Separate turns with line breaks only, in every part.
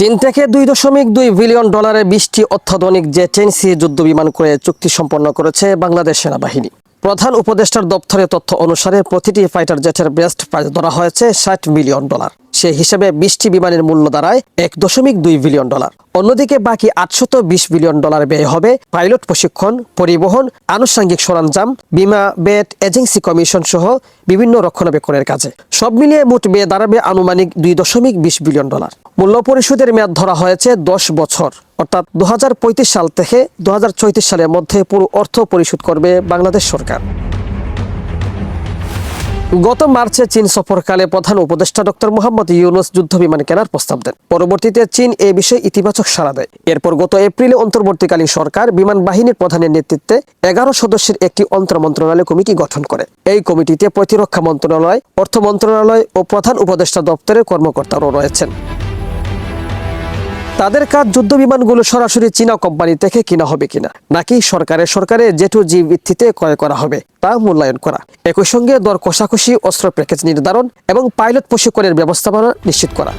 চীন থেকে দুই দশমিক দুই বিলিয়ন ডলারের বিশটি অত্যাধুনিক জে টেন সি যুদ্ধ বিমান করে চুক্তি সম্পন্ন করেছে বাংলাদেশ সেনাবাহিনী। প্রধান উপদেষ্টার দপ্তরের তথ্য অনুসারে প্রতিটি ফাইটার জেটের বেস্ট প্রাইস ধরা হয়েছে ষাট মিলিয়ন ডলার। সে হিসেবে বিশটি বিমানের মূল্য দাঁড়ায় এক দশমিক দুই বিলিয়ন ডলার। অন্যদিকে বাকি আটশত বিশ বিলিয়ন ডলার ব্যয় হবে পাইলট প্রশিক্ষণ, পরিবহন, আনুষঙ্গিক সরঞ্জাম, বিমা, বেট, এজেন্সি কমিশন সহ বিভিন্ন রক্ষণাবেক্ষণের কাজে। সব মিলিয়ে মোট ব্যয় দাঁড়াবে আনুমানিক দুই দশমিক বিশ বিলিয়ন ডলার। মূল্য পরিশোধের মেয়াদ ধরা হয়েছে দশ বছর। অর্থাৎ দু হাজার পঁয়ত্রিশ সাল থেকে দু হাজার চৌত্রিশ সালের মধ্যে পুরো অর্থ পরিশোধ করবে বাংলাদেশ সরকার। গত মার্চে চীন সফরকালে প্রধান উপদেষ্টা ডক্টর মোহাম্মদ ইউনুস যুদ্ধ বিমান কেনার প্রস্তাব দেন। পরবর্তীতে চীন এ বিষয়ে ইতিবাচক সাড়া দেয়। এরপর গত এপ্রিলে অন্তর্বর্তীকালীন সরকার বিমান বাহিনীর প্রধানের নেতৃত্বে এগারো সদস্যের একটি অন্তর মন্ত্রণালয় কমিটি গঠন করে। এই কমিটিতে প্রতিরক্ষা মন্ত্রণালয়, অর্থ মন্ত্রণালয় ও প্রধান উপদেষ্টা দপ্তরের কর্মকর্তারাও রয়েছেন। তাদের কাজ যুদ্ধ বিমানগুলো সরাসরি চীনা কোম্পানি থেকে কিনা হবে কিনা? নাকি সরকারে সরকারের জেটু জি ভিত্তিতে ক্রয় করা হবে তা মূল্যায়ন করা। একই সঙ্গে দর কষাকষি, অস্ত্র প্যাকেজ নির্ধারণ এবং পাইলট প্রশিক্ষণের ব্যবস্থাপনা নিশ্চিত করা।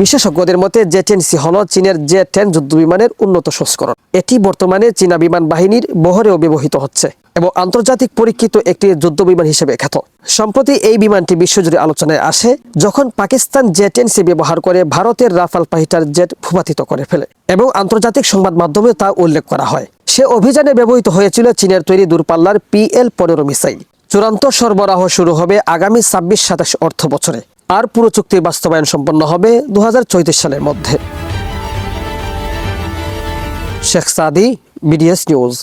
বিশেষজ্ঞদের মতে জে টেন সি হল চীনের জে টেন যুদ্ধ বিমানের উন্নত সংস্করণ। এটি বর্তমানে চীনা বিমান বাহিনীর বহরেও ব্যবহৃত হচ্ছে। এবং আন্তর্জাতিক পরীক্ষিত একটি যুদ্ধ বিমান হিসেবে খ্যাত। সম্প্রতি এই বিমানটি বিশ্বজুড়ে আলোচনায় আসে, যখন পাকিস্তান জে টেন সি ব্যবহার করে ভারতের রাফাল ফাইটার জেট ভূপাতিত করে ফেলে এবং আন্তর্জাতিক সংবাদ মাধ্যমে তা উল্লেখ করা হয়। সে অভিযানে ব্যবহৃত হয়েছিল চীনের তৈরি দূরপাল্লার পিএল পনেরো মিসাইল। চূড়ান্ত সরবরাহ শুরু হবে আগামী ছাব্বিশ সাতাশ অর্থ বছরে। আর পুরো চুক্তির বাস্তবায়ন সম্পন্ন হবে দু হাজার চৌত্রিশ সালের মধ্যে। Sheikh Sadi, BDS news.